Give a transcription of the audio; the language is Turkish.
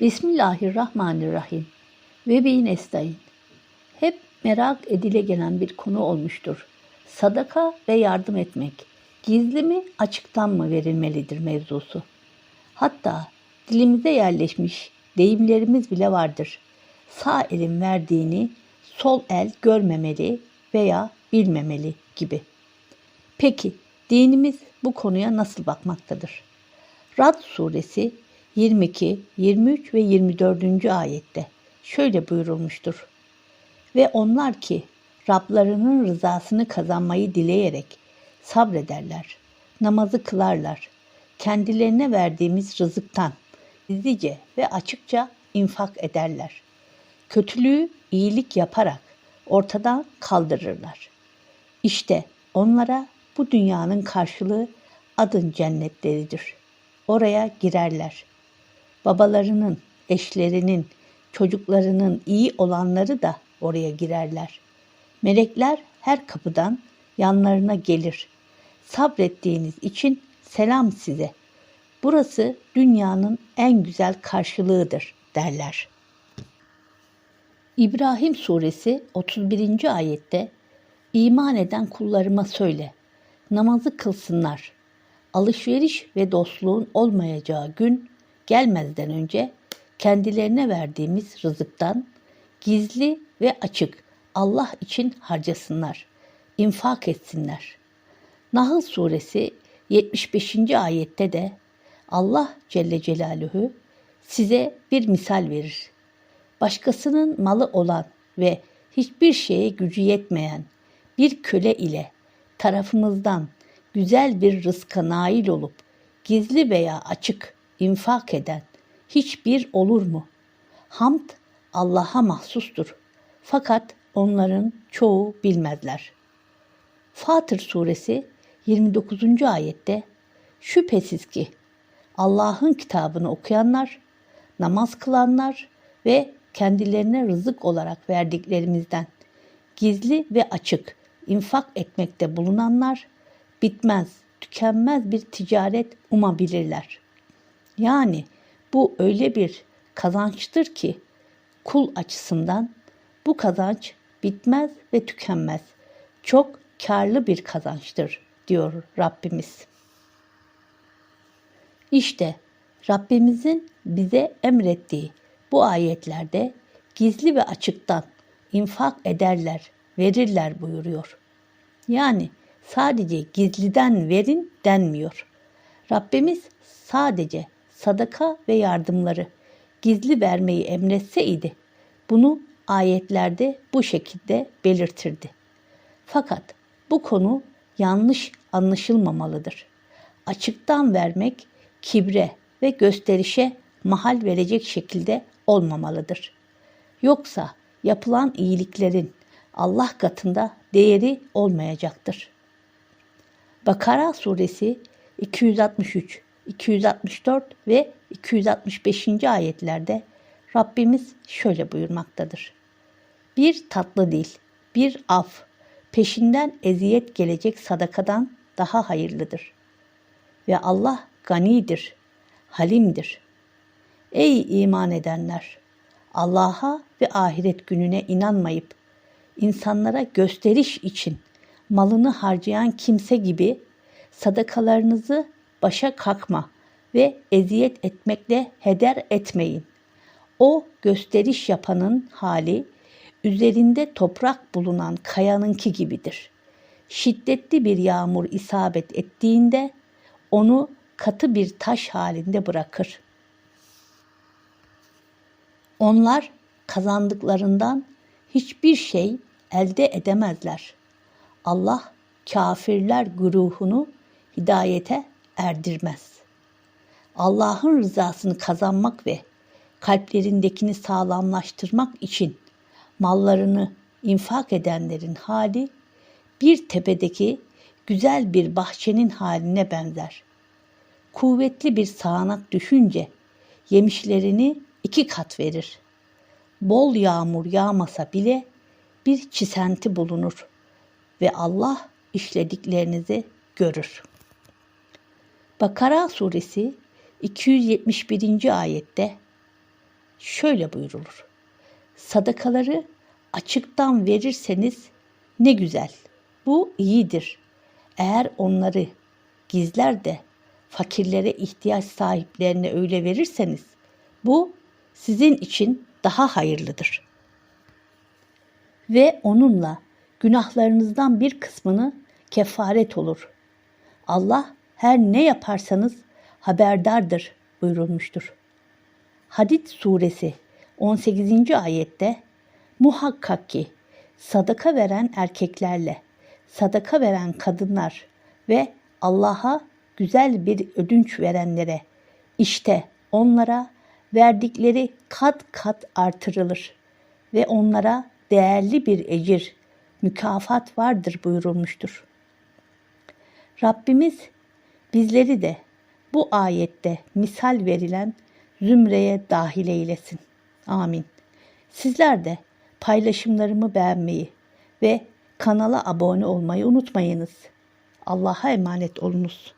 Bismillahirrahmanirrahim. Ve bin estaîn. Hep merak edile gelen bir konu olmuştur. Sadaka ve yardım etmek gizli mi açıktan mı verilmelidir mevzusu. Hatta dilimize yerleşmiş deyimlerimiz bile vardır. Sağ elin verdiğini sol el görmemeli veya bilmemeli gibi. Peki dinimiz bu konuya nasıl bakmaktadır? Rad suresi 22, 23 ve 24. ayette şöyle buyurulmuştur. Ve onlar ki Rablarının rızasını kazanmayı dileyerek sabrederler, namazı kılarlar, kendilerine verdiğimiz rızıktan gizlice ve açıkça infak ederler. Kötülüğü iyilik yaparak ortadan kaldırırlar. İşte onlara bu dünyanın karşılığı adın cennetleridir. Oraya girerler. Babalarının, eşlerinin, çocuklarının iyi olanları da oraya girerler. Melekler her kapıdan yanlarına gelir. Sabrettiğiniz için selam size. Burası dünyanın en güzel karşılığıdır derler. İbrahim suresi 31. ayette iman eden kullarıma söyle. Namazı kılsınlar. Alışveriş ve dostluğun olmayacağı gün gelmezden önce kendilerine verdiğimiz rızıktan gizli ve açık Allah için harcasınlar, infak etsinler. Nahl suresi 75. ayette de Allah Celle Celaluhu size bir misal verir. Başkasının malı olan ve hiçbir şeye gücü yetmeyen bir köle ile tarafımızdan güzel bir rızka nail olup gizli veya açık infak eden hiçbir olur mu? Hamd Allah'a mahsustur. Fakat onların çoğu bilmezler. Fatır suresi 29. ayette şüphesiz ki Allah'ın kitabını okuyanlar, namaz kılanlar ve kendilerine rızık olarak verdiklerimizden gizli ve açık infak etmekte bulunanlar bitmez, tükenmez bir ticaret umabilirler. Yani bu öyle bir kazançtır ki kul açısından bu kazanç bitmez ve tükenmez. Çok karlı bir kazançtır diyor Rabbimiz. İşte Rabbimizin bize emrettiği bu ayetlerde gizli ve açıktan infak ederler, verirler buyuruyor. Yani sadece gizliden verin denmiyor. Rabbimiz sadece sadaka ve yardımları gizli vermeyi emretseydi bunu ayetlerde bu şekilde belirtirdi. Fakat bu konu yanlış anlaşılmamalıdır. Açıktan vermek kibre ve gösterişe mahal verecek şekilde olmamalıdır. Yoksa yapılan iyiliklerin Allah katında değeri olmayacaktır. Bakara suresi 263, 264 ve 265. ayetlerde Rabbimiz şöyle buyurmaktadır. Bir tatlı dil, bir af, peşinden eziyet gelecek sadakadan daha hayırlıdır. Ve Allah ganidir, halimdir. Ey iman edenler! Allah'a ve ahiret gününe inanmayıp insanlara gösteriş için malını harcayan kimse gibi sadakalarınızı başa kalkma ve eziyet etmekle heder etmeyin. O gösteriş yapanın hali üzerinde toprak bulunan kayanınki gibidir. Şiddetli bir yağmur isabet ettiğinde onu katı bir taş halinde bırakır. Onlar kazandıklarından hiçbir şey elde edemezler. Allah kafirler güruhunu hidayete erdirmez. Allah'ın rızasını kazanmak ve kalplerindekini sağlamlaştırmak için mallarını infak edenlerin hali bir tepedeki güzel bir bahçenin haline benzer. Kuvvetli bir sağanak düşünce yemişlerini iki kat verir. Bol yağmur yağmasa bile bir çisenti bulunur ve Allah işlediklerinizi görür. Bakara suresi 271. ayette şöyle buyurulur. Sadakaları açıktan verirseniz ne güzel. Bu iyidir. Eğer onları gizler de fakirlere ihtiyaç sahiplerine öyle verirseniz bu sizin için daha hayırlıdır. Ve onunla günahlarınızdan bir kısmını kefaret olur. Allah her ne yaparsanız haberdardır buyurulmuştur. Hadid suresi 18. ayette muhakkak ki sadaka veren erkeklerle sadaka veren kadınlar ve Allah'a güzel bir ödünç verenlere işte onlara verdikleri kat kat artırılır ve onlara değerli bir ecir, mükafat vardır buyurulmuştur. Rabbimiz bizleri de bu ayette misal verilen zümreye dahil eylesin. Amin. Sizler de paylaşımlarımı beğenmeyi ve kanala abone olmayı unutmayınız. Allah'a emanet olunuz.